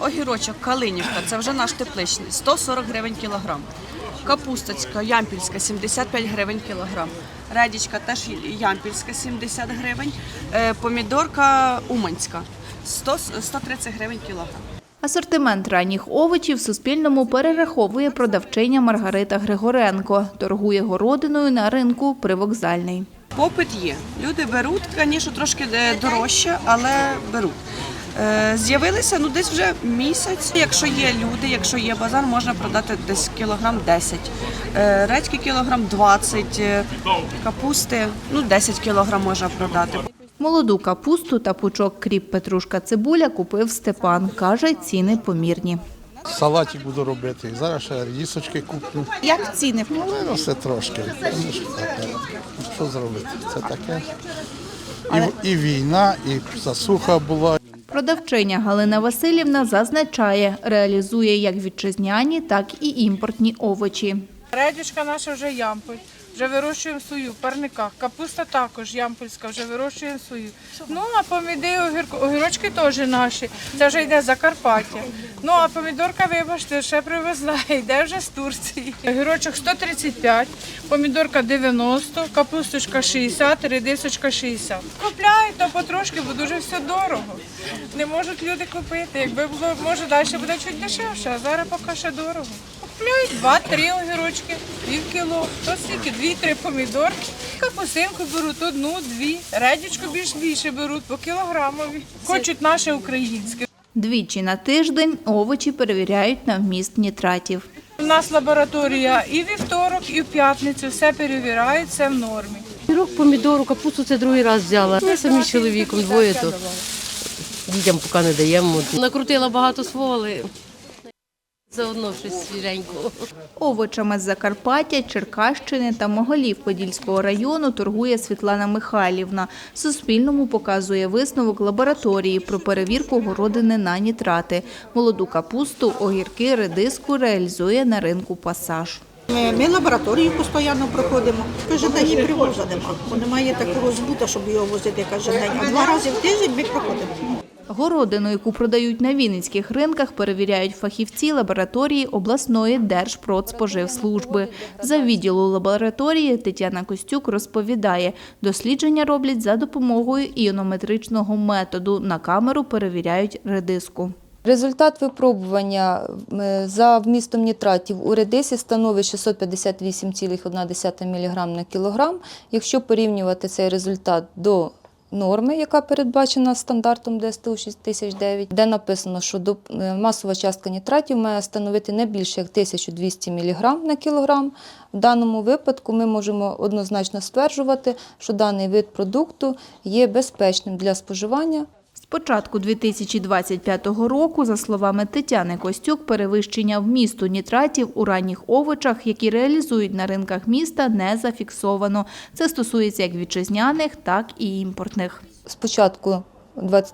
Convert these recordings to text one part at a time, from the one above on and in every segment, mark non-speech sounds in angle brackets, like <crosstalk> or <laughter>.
Огірочок Калинівка, це вже наш тепличний, 140 гривень кілограм. Капусточка Ямпільська 75 гривень кілограм. Редічка теж Ямпільська 70 гривень. Е, Помідорка Уманська 100, 130 гривень кілограм. Асортимент ранніх овочів Суспільному перераховує продавчиня Маргарита Григоренко. Торгує городиною на ринку привокзальний. Попит є. Люди беруть, звісно, трошки е, дорожче, але беруть. Е, З'явилися ну десь вже місяць. Якщо є люди, якщо є базар, можна продати десь кілограм 10. Е, Редьки кілограм 20, е, капусти ну 10 кілограм можна продати. Молоду капусту та пучок кріп петрушка цибуля купив Степан. Каже, ціни помірні. Салатик буду робити. Зараз ще рісочки куплю. Як ціни? Ну, виросте трошки. Що? Ну, Що зробити? Це таке. І, і війна, і засуха була. Продавчиня Галина Васильівна зазначає, реалізує як вітчизняні, так і імпортні овочі. Редючка наша вже ямполь. Вже вирощуємо свою в парниках. Капуста також ямпольська, вже вирощуємо свою. Ну а поміди, огірко- огірочки теж наші. Це вже йде з Закарпаття. Ну а помідорка, вибачте, ще привезла, <laughs> йде вже з Турції. Огірочок 135, помідорка 90, капусточка 60, редисочка 60. Купляють то потрошки, бо дуже все дорого. Не можуть люди купити. Якби було, може, далі буде чуть дешевше, а зараз поки ще дорого. Купляють два-три огірочки, пів кіло, то стільки, дві-три помідорки. Капустинку беруть одну, дві. Редючку більш більше беруть по кілограмові. Хочуть наше українське. Двічі на тиждень овочі перевіряють на вміст нітратів. У нас лабораторія і вівторок, і в п'ятницю все перевіряють, все в нормі. Пірог, помідору, капусту це другий раз взяла. Ми самі з чоловіком двоє то дітям поки не даємо. Накрутила багато свого, але заодно щось свіженького. Овочами з Закарпаття, Черкащини та Моголів Подільського району торгує Світлана Михайлівна. Суспільному показує висновок лабораторії про перевірку городини на нітрати. Молоду капусту, огірки, редиску реалізує на ринку «Пасаж». Ми, ми лабораторію постійно проходимо. І привозу нема. Бо немає такого збута, щоб його возити кожен день. А два рази в тиждень ми проходимо. Городину, яку продають на вінницьких ринках, перевіряють фахівці лабораторії обласної Держпродспоживслужби. За відділу лабораторії Тетяна Костюк розповідає, дослідження роблять за допомогою іонометричного методу. На камеру перевіряють редиску. Результат випробування за вмістом нітратів у редисі становить 658,1 мг на кілограм. Якщо порівнювати цей результат до норми, яка передбачена стандартом ДСТУ 6009, де написано, що е, масова частка нітратів має становити не більше як 1200 мг на кілограм. В даному випадку ми можемо однозначно стверджувати, що даний вид продукту є безпечним для споживання. Початку 2025 року, за словами Тетяни Костюк, перевищення вмісту нітратів у ранніх овочах, які реалізують на ринках міста, не зафіксовано. Це стосується як вітчизняних, так і імпортних. з початку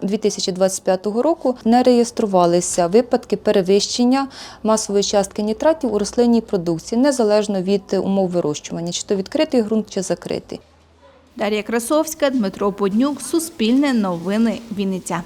2025 року не реєструвалися випадки перевищення масової частки нітратів у рослинній продукції, незалежно від умов вирощування, чи то відкритий ґрунт, чи закритий. Дар'я Красовська, Дмитро Поднюк, Суспільне новини, Вінниця.